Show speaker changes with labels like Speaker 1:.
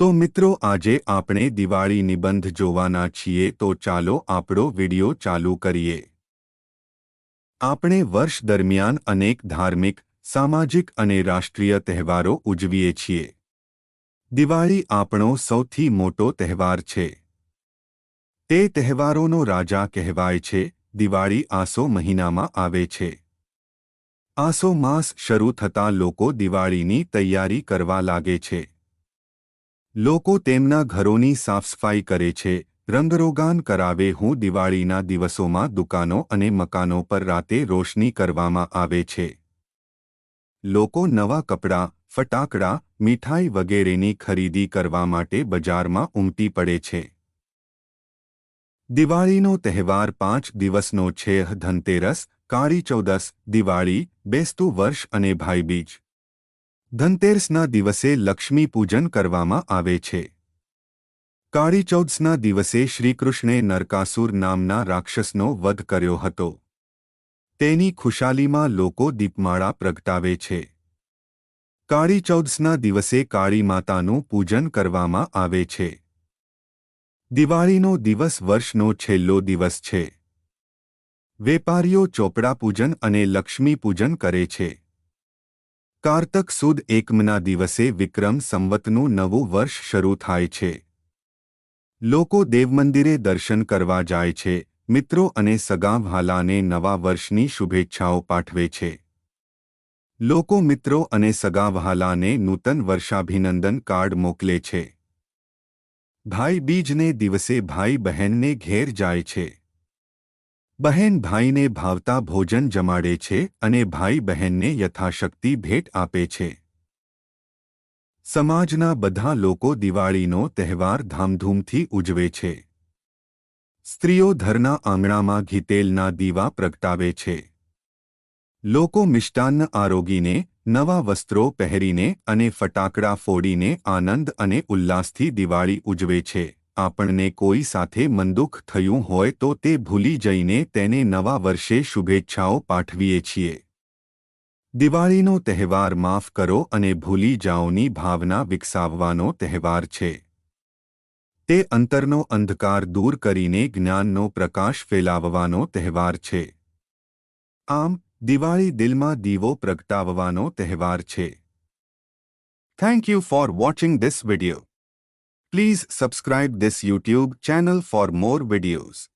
Speaker 1: તો મિત્રો, આજે આપણે દિવાળી નિબંધ જોવાના છીએ. તો ચાલો આપણો વિડિયો ચાલુ કરીએ. આપણે વર્ષ દરમિયાન અનેક ધાર્મિક, સામાજિક અને રાષ્ટ્રીય તહેવારો ઉજવીએ છીએ. દિવાળી આપણો સૌથી મોટો તહેવાર છે. તે તહેવારોનો રાજા કહેવાય છે. દિવાળી આસો મહિનામાં આવે છે. આસો માસ શરૂ થતાં લોકો દિવાળીની તૈયારી કરવા લાગે છે. લોકો તેમના ઘરોની સાફસફાઈ કરે છે, રંગરોગાન કરાવે હું દિવાળીના દિવસોમાં દુકાનો અને મકાનો પર રાતે રોશની કરવામાં આવે છે. લોકો નવા કપડાં, ફટાકડા, મીઠાઈ વગેરેની ખરીદી કરવા માટે બજારમાં ઉમટી પડે છે. દિવાળીનો તહેવાર પાંચ દિવસનો છે, ધનતેરસ, કાળી ચૌદસ, દિવાળી, બેસતું વર્ષ અને ભાઈબીજ. ધનતેરસના દિવસે લક્ષ્મી પૂજન કરવામાં આવે છે. કાળી ચૌદસના દિવસે શ્રીકૃષ્ણે નરકાસુર નામના રાક્ષસનો વધ કર્યો હતો. તેની ખુશાલીમાં લોકો દીપમાળા પ્રગટાવે છે. કાળી ચૌદસના દિવસે કાળી માતાનું પૂજન કરવામાં આવે છે. દિવાળીનો દિવસ વર્ષનો છેલ્લો દિવસ છે. વેપારીઓ ચોપડા પૂજન અને લક્ષ્મી પૂજન કરે છે. કારતક સુદ એકમના દિવસે વિક્રમ સંવતનું નવું વર્ષ શરૂ થાય છે. લોકો દેવમંદિરે દર્શન કરવા જાય છે, મિત્રો અને સગા વ્હાલાને નવા વર્ષની શુભેચ્છાઓ પાઠવે છે. લોકો મિત્રો અને સગા વ્હાલાને નૂતન વર્ષાભિનંદન કાર્ડ મોકલે છે. ભાઈ બીજને દિવસે ભાઈ બહેનને ઘેર જાય છે. બહેન ભાઈને ભાવતા ભોજન જમાડે છે અને ભાઈ બહેનને યથાશક્તિ ભેટ આપે છે. સમાજના બધા લોકો દિવાળીનો તહેવાર ધામધૂમથી ઉજવે છે. સ્ત્રીઓ ધરના આંગણામાં ઘીતેલના દીવા પ્રગટાવે છે. લોકો મિષ્ટાન્ન આરોગીને નવા વસ્ત્રો પહેરીને અને ફટાકડા ફોડીને આનંદ અને ઉલ્લાસથી દિવાળી ઉજવે છે. આપણને કોઈ સાથે મનદુખ થયું હોય તો તે ભૂલી જઈને તેને નવા વર્ષે શુભેચ્છાઓ પાઠવીએ છીએ. દિવાળીનો તહેવાર માફ કરો અને ભૂલી જાઓની ભાવના વિકસાવવાનો તહેવાર છે. તે અંતરનો અંધકાર દૂર કરીને જ્ઞાનનો પ્રકાશ ફેલાવવાનો તહેવાર છે. આમ, દિવાળી દિલમાં દીવો પ્રગટાવવાનો તહેવાર છે. Thank you for watching this video Please subscribe this YouTube channel for more videos.